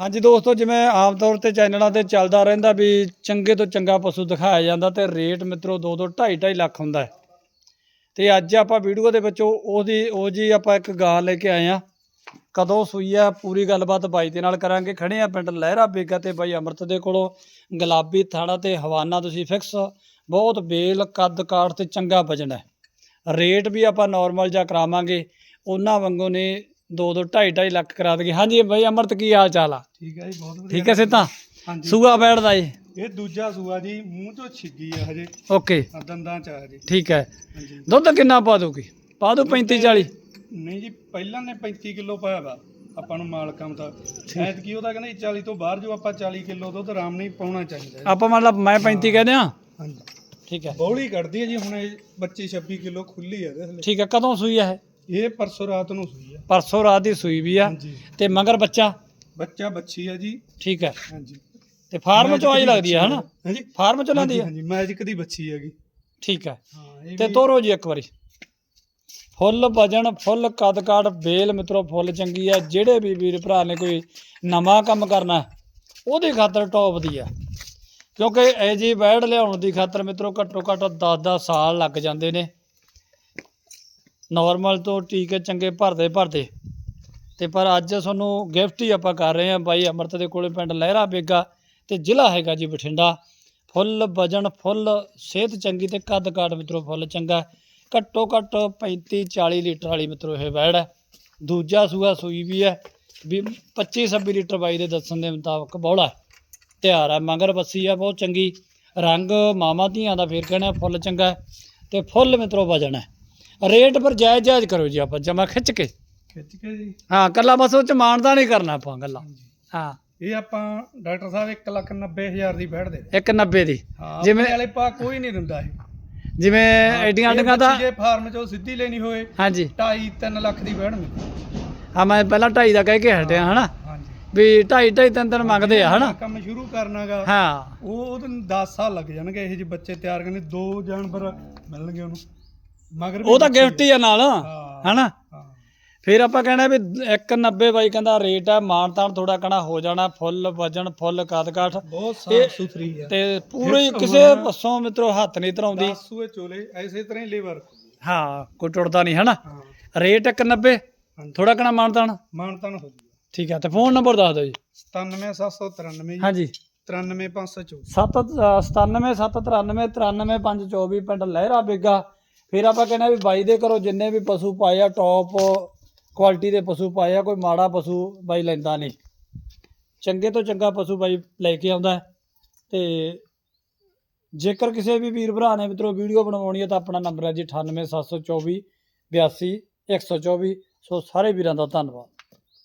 ਹਾਂਜੀ ਦੋਸਤੋ, ਜਿਵੇਂ ਆਮ ਤੌਰ ਤੇ ਚੈਨਲਾਂ ਤੇ ਚੱਲਦਾ ਰਹਿੰਦਾ ਵੀ ਚੰਗੇ ਤੋਂ ਚੰਗਾ ਪਸ਼ੂ ਦਿਖਾਇਆ ਜਾਂਦਾ ਤੇ ਰੇਟ ਮਿੱਤਰੋ 2 2 2.5 2.5 ਲੱਖ ਹੁੰਦਾ ਹੈ। ਤੇ ਅੱਜ ਆਪਾਂ ਵੀਡੀਓ ਦੇ ਵਿੱਚ ਉਹਦੀ ਉਹ ਜੀ ਆਪਾਂ ਇੱਕ ਗਾਂ ਲੈ ਕੇ ਆਏ ਆ ਕਦੋਂ ਸੂਈ ਆ, ਪੂਰੀ ਗੱਲਬਾਤ ਬਾਈ ਦੇ ਨਾਲ ਕਰਾਂਗੇ। ਖੜੇ ਆ ਪਿੰਡ ਲਹਿਰਾ ਬੇਗਾ ਤੇ ਬਾਈ ਅਮਰਤ ਦੇ ਕੋਲੋਂ। ਗੁਲਾਬੀ ਥਾਣਾ ਤੇ ਹਵਾਨਾ ਤੁਸੀਂ ਫਿਕਸ ਬਹੁਤ ਬੇਲ, ਕੱਦ, ਕਾਠ ਤੇ ਚੰਗਾ ਵਜਨ ਹੈ। ਰੇਟ ਵੀ ਆਪਾਂ ਨਾਰਮਲ ਜਿਹਾ ਕਰਾਵਾਂਗੇ। ਉਹਨਾਂ ਵਾਂਗੂ ਨੇ 2 2 2.5 2.5 ਲੱਖ ਕਰਾ ਦੇਗੇ ਹਾਂਜੀ ਬਾਈ ਅਮਰਤ ਕੀ ਹਾਲ ਚਾਲ ਆ? ਠੀਕ ਹੈ ਜੀ ਬਹੁਤ ਵਧੀਆ। ਠੀਕ ਹੈ ਸਿੱਧਾ? ਹਾਂਜੀ। ਸੂਆ ਬੈਠਦਾ ਏ ਇਹ ਦੂਜਾ ਸੂਆ ਜੀ ਮੂੰਹ ਤੋਂ ਛਿੱਗੀ ਆ ਹਜੇ। ਓਕੇ। ਦੰਦਾਂ ਚ ਆ ਹਜੇ। ਠੀਕ ਹੈ ਹਾਂਜੀ। ਦੁੱਧ ਕਿੰਨਾ ਪਾ ਦੋਗੇ ਪਾ ਦੋ 35 40 ਨਹੀਂ ਜੀ ਪਹਿਲਾਂ ਨੇ 35 ਕਿਲੋ ਪਾਇਆ ਵਾ ਆਪਾਂ ਨੂੰ ਮਾਲਕਾਂ ਦਾ ਐਤਕੀ ਉਹਦਾ ਕਹਿੰਦਾ ਜੀ 40 ਤੋਂ ਬਾਹਰ ਜੋ ਆਪਾਂ 40 ਕਿਲੋ ਦੁੱਧ ਆਰਾਮ ਨਹੀਂ ਪਾਉਣਾ ਚਾਹੀਦਾ। ਆਪਾਂ ਮਤਲਬ ਮੈਂ 35 ਕਹਿੰਦੇ ਆ? ਹਾਂਜੀ। ਠੀਕ ਹੈ ਬੌਲੀ ਕੱਢਦੀ ਹੈ ਜੀ ਹੁਣ ਇਹ ਬੱਚੀ 26 ਕਿਲੋ ਖੁੱਲੀ ਹੈ ਇਹਦੇ ਥੱਲੇ। ਠੀਕ ਹੈ ਕਦੋਂ ਸੂਈ ਹੈ ਇਹ? ਇਹ ਪਰਸੋਂ ਰਾਤ ਨੂੰ ਸੂਈ ਆ। ਪਰਸੋਂ ਰਾਤ ਦੀ ਸੂਈ ਵੀ ਆ। ਹਾਂਜੀ। ਤੇ ਮਗਰ ਬੱਚਾ? ਬੱਚਾ ਬੱਚੀ ਹੈ ਜੀ। ਠੀਕ ਹੈ ਹਾਂਜੀ। ਤੇ ਫਾਰਮ ਚੋਂ ਆਈ ਲੱਗਦੀ ਹੈ ਹਨਾ? ਹਾਂਜੀ। ਫਾਰਮ ਚੋਂ ਲੈਂਦੀ ਹੈ ਹਾਂਜੀ। ਮੈਜਿਕ ਦੀ ਬੱਚੀ ਹੈਗੀ। ਠੀਕ ਹੈ ਹਾਂ ਇਹ ਤੇ ਵੀ- ਤੋਰੋ ਜੀ ਇੱਕ ਵਾਰੀ। ਫੁੱਲ ਵਜਣ ਫੁੱਲ ਕੱਦ ਕਾਠ ਬੇਲ ਮਿੱਤਰੋ ਫੁੱਲ ਚੰਗੀ ਆ। ਜਿਹੜੇ ਵੀ ਵੀਰ ਭਰਾ ਨੇ ਕੋਈ ਨਵਾਂ ਕੰਮ ਕਰਨਾ ਉਹਦੀ ਖਾਤਰ ਟੌਪ ਦੀ ਆ। ਕਿਉਂਕਿ ਇਹ ਜੀ ਬੈੜ ਲਿਆਉਣ ਦੀ ਖਾਤਰ ਮਿੱਤਰੋ ਘੱਟੋ ਘੱਟ 10-10 ਸਾਲ ਲੱਗ ਜਾਂਦੇ ਨੇ। ਨਾਰਮਲ ਤੋਂ ਟੀਕੇ ਚੰਗੇ ਭਰਦੇ ਭਰਦੇ। ਤੇ ਪਰ ਅੱਜ ਤੁਹਾਨੂੰ ਗਿਫਟ ਹੀ ਆਪਾਂ ਕਰ ਰਹੇ ਹਾਂ ਬਾਈ ਅਮਰਤ ਦੇ ਕੋਲੇ ਪਿੰਡ ਲਹਿਰਾ ਬੇਗਾ ਤੇ ਜ਼ਿਲ੍ਹਾ ਹੈਗਾ ਜੀ ਬਠਿੰਡਾ। ਫੁੱਲ ਵਜਨ ਫੁੱਲ, ਸਿਹਤ ਚੰਗੀ ਤੇ ਕੱਦ ਕਾਠ ਮਿੱਤਰੋ ਫੁੱਲ ਚੰਗਾ। ਘੱਟੋ ਘੱਟ 35 40 ਲੀਟਰ ਵਾਲੀ ਮਿੱਤਰੋ ਇਹ ਵੈੜ ਹੈ। ਦੂਜਾ ਸੂਆ ਸੂਈ ਵੀ ਹੈ, ਵੀ 25 26 ਲੀਟਰ ਬਾਈ ਦੇ ਦੱਸਣ ਦੇ ਮੁਤਾਬਕ ਬੌਲਾ ਤਿਆਰ ਹੈ, ਮਗਰ ਬੱਸੀ ਆ ਬਹੁਤ ਚੰਗੀ। ਰੰਗ ਮਾਮਾ ਧੀਆਂ ਦਾ ਫੇਰ ਕਹਿਣਾ ਫੁੱਲ ਚੰਗਾ ਹੈ ਤੇ ਫੁੱਲ ਮਿੱਤਰੋ ਵਜਨ ਹੈ। ਰੇਟ ਪਰ ਜਾਇਜ਼ ਜਾਇਜ਼ ਕਰੋ ਜੀ ਆਪਾਂ ਜਮਾ ਖਿੱਚ ਕੇ। ਖਿੱਚ ਕੇ ਜੀ। ਹਾਂ ਕੱਲਾ ਬਸ ਉਹ ਚ ਮਾਨਦਾ ਨਹੀਂ ਕਰਨਾ ਆਪਾਂ ਗੱਲਾਂ। ਹਾਂ। ਇਹ ਆਪਾਂ ਡਾਕਟਰ ਸਾਹਿਬ 190000 ਦੀ ਬੈਠ ਦੇ 190 ਦੀ। ਜਿਵੇਂ- ਵਾਲੇ ਪਾ ਕੋਈ ਨਹੀਂ ਦਿੰਦਾ ਇਹ। ਜਿਵੇਂ ਐਡੀਆਂ ਐਡੀਆਂ ਦਾ ਜੇ ਫਾਰਮ ਚੋਂ ਸਿੱਧੀ ਲੈਣੀ ਹੋਏ ਹਾਂਜੀ। 2.5 3 ਲੱਖ ਦੀ ਬੈਠ ਮਿਲਦੀ ਹਾਂ ਮੈਂ ਪਹਿਲਾਂ 2.5 ਦਾ ਕਹਿ ਕੇ ਹਟਿਆ ਹਨਾ? ਵੀ 2.5 2.5 ਤਿੰਨ ਤਿੰਨ ਮੰਗਦੇ ਆ ਹਨਾ? ਕੰਮ ਸ਼ੁਰੂ ਕਰਨਾਗਾ ਹਾਂ। ਉਹ ਉਹਦੇ 10 ਸਾਲ ਲੱਗ ਜਾਣਗੇ ਇਹ ਜਿਹੇ ਬੱਚੇ ਤਿਆਰ ਕਰਨੇ ਦੋ ਜਾਨਵਰ ਮਿਲਣਗੇ ਉਹਨੂੰ। ਮਗਰ ਵੀ ਉਹ ਤਾਂ ਗਿਫਟ ਹੀ ਆ ਨਾਲ ਹਾਂ। ਹਨਾ? ਹਾਂ। ਫਿਰ ਆਪਾਂ ਕਹਿਣਾ ਵੀ 190 ਬਾਈ ਕਹਿੰਦਾ ਰੇਟ ਹੈ ਮਾਨਤਾਨ ਥੋੜਾ ਕਣਾ ਹੋ ਜਾਣਾ ਫੁੱਲ ਵਜਨ ਫੁੱਲ ਕੱਦ ਕਾਠ। ਬਹੁਤ ਇਹ- ਸਾਫ਼ ਸੁਥਰੀ ਹੈ ਤੇ ਪੂਰੀ ਕਿਸੇ ਹੁਣ- ਪਾਸੋਂ ਮਿੱਤਰੋ ਹੱਥ ਨਹੀਂ ਧਰਾਉਂਦੀ। 10 ਸੂਏ ਚੋਲੇ ਐਸੇ ਤਰ੍ਹਾਂ ਹੀ ਲੇਵਰ ਹਾਂ ਕੋਈ ਟੁੱਟਦਾ ਨਹੀਂ ਹਨਾ? ਹਾਂ। ਰੇਟ 190 ਹਾਂਜੀ। ਥੋੜਾ ਕਣਾ ਮਾਨਤਾਨ ਮਾਨਤਨ ਹੋ ਜੂਗਾ। ਠੀਕ ਹੈ ਤੇ ਫੋਨ ਨੰਬਰ ਦੱਸ ਦਿਓ ਜੀ। 97793 ਜੀ। ਹਾਂਜੀ। 93524 ਸੱਤ ਅ, ਸਤਾਨਵੇਂ ਸੱਤ ਤਰਾਨਵੇਂ ਤਰਾਨਵੇਂ ਪੰਜ ਚੌਵੀ ਪਿੰਡ ਲਹਿਰਾ ਬੇਗਾ। ਫਿਰ ਆਪਾਂ ਕਹਿੰਦੇ ਵੀ ਬਾਈ ਦੇ ਘਰੋਂ ਜਿੰਨੇ ਵੀ ਪਸ਼ੂ ਪਾਏ ਆ ਟੌਪ ਕੁਆਲਿਟੀ ਦੇ ਪਸ਼ੂ ਪਾਏ ਆ, ਕੋਈ ਮਾੜਾ ਪਸ਼ੂ ਬਾਈ ਲੈਂਦਾ ਨਹੀਂ। ਚੰਗੇ ਤੋਂ ਚੰਗਾ ਪਸ਼ੂ ਬਾਈ ਲੈ ਕੇ ਆਉਂਦਾ ਹੈ। ਤੇ ਜੇਕਰ ਕਿਸੇ ਵੀ ਵੀਰ ਭਰਾ ਨੇ ਮਿੱਤਰੋ ਵੀਡੀਓ ਬਣਵਾਉਣੀ ਹੈ ਤਾਂ ਆਪਣਾ ਨੰਬਰ ਹੈ ਜੀ 98724 82 124 ਸੋ ਸਾਰੇ ਵੀਰਾਂ ਦਾ ਧੰਨਵਾਦ।